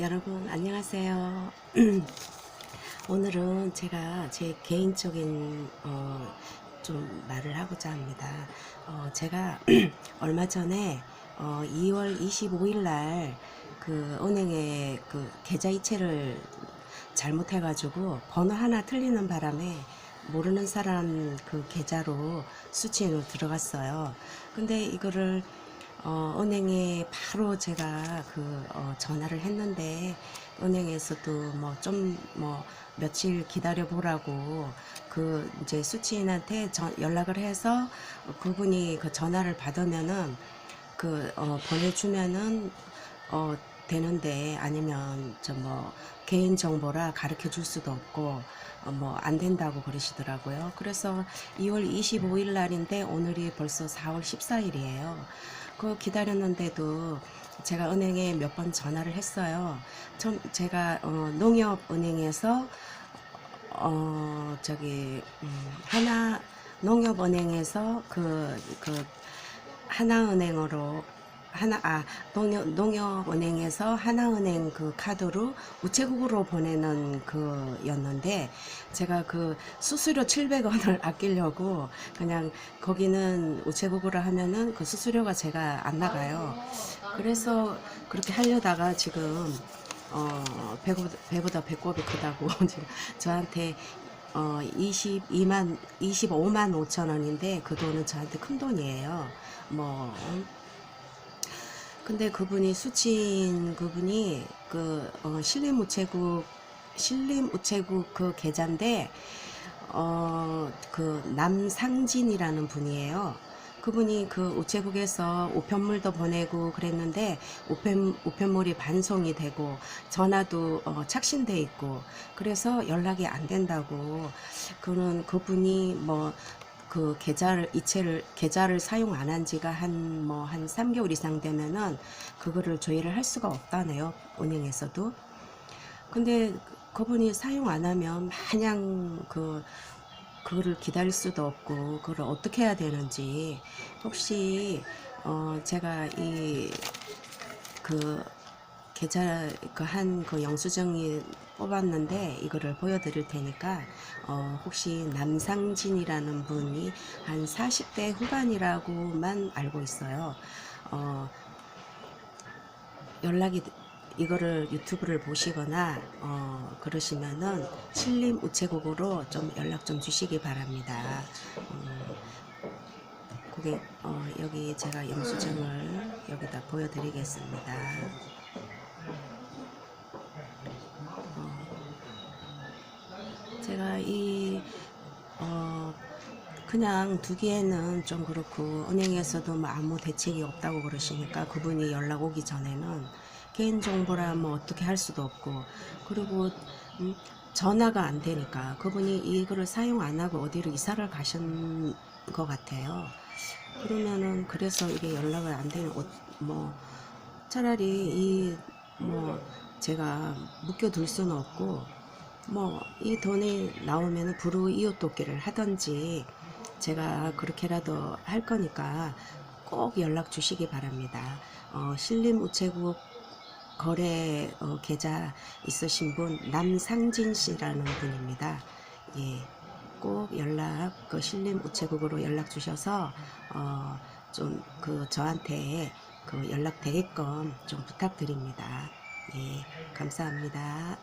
여러분 안녕하세요. 오늘은 제가 제 개인적인 어, 좀 말을 하고자 합니다. 어, 제가 얼마 전에 어, 2월 25일 날 그 은행에 그 계좌 이체를 잘못해 가지고 번호 하나 틀리는 바람에 모르는 사람 그 계좌로 수취인으로 들어갔어요. 근데 이거를 어, 은행에 바로 제가 그 어, 전화를 했는데 은행에서도 뭐좀뭐 며칠 기다려 보라고 그 이제 수취인한테 전- 연락을 해서 그분이 그 전화를 받으면은 그 어, 보내주면은 어, 되는데 아니면 저 뭐 개인 정보라 가르쳐 줄 수도 없고 어, 뭐안 된다고 그러시더라고요. 그래서 2월 25일 날인데 오늘이 벌써 4월 14일이에요. 그 기다렸는데도 제가 은행에 몇 번 전화를 했어요. 좀 제가 어, 농협은행에서 어 저기 음, 하나 농협은행에서 그 그 하나은행으로 하나 아 농협 농협은행에서 하나은행 그 카드로 우체국으로 보내는 그였는데 제가 그 수수료 700원을 아끼려고 그냥 거기는 우체국으로 하면은 그 수수료가 제가 안 나가요. 그래서 그렇게 하려다가 지금 어 배보다, 배보다 배꼽이 크다고 지금 저한테 어 22만 25만 5천 원인데 그 돈은 저한테 큰 돈이에요. 뭐 근데 그분이 수친 그분이 그 어, 신림 우체국 신림 우체국 그 계좌인데 어 그 남상진이라는 분이에요. 그분이 그 우체국에서 우편물도 보내고 그랬는데 우편 우편물이 반송이 되고 전화도 어, 착신돼 있고 그래서 연락이 안 된다고 그는 그분이 뭐 그 계좌를 이체를 계좌를 사용 안 한 지가 한 뭐한 3개월 이상 되면은 그거를 조회를 할 수가 없다네요 은행에서도. 근데 그분이 사용 안 하면 마냥 그 그거를 기다릴 수도 없고 그걸 어떻게 해야 되는지. 혹시 어 제가 이그 계좌 그한그 영수증이 뽑았는데 이거를 보여드릴 테니까 어 혹시 남상진이라는 분이 한 40대 후반이라고만 알고 있어요. 어 연락이 이거를 유튜브를 보시거나 어 그러시면은 신림 우체국으로 좀 연락 좀 주시기 바랍니다. 음, 그게 어 여기 제가 영수증을 여기다 보여드리겠습니다. 제가 이 어, 그냥 두기에는 좀 그렇고 은행에서도 뭐 아무 대책이 없다고 그러시니까 그분이 연락 오기 전에는 개인정보라 뭐 어떻게 할 수도 없고 그리고 음, 전화가 안 되니까 그분이 이거를 사용 안 하고 어디로 이사를 가신 것 같아요. 그러면은 그래서 이게 연락을 안 어, 뭐 차라리 이 뭐 제가 묶여둘 수는 없고 뭐 이 돈이 나오면은 불우 이웃 돕기를 하든지 제가 그렇게라도 할 거니까 꼭 연락 주시기 바랍니다. 어, 신림 우체국 거래 어, 계좌 있으신 분 남상진 씨라는 분입니다. 예, 꼭 연락 그 신림 우체국으로 연락 주셔서 어, 좀 그 저한테 그 연락 되게끔 좀 부탁드립니다. 예, 감사합니다.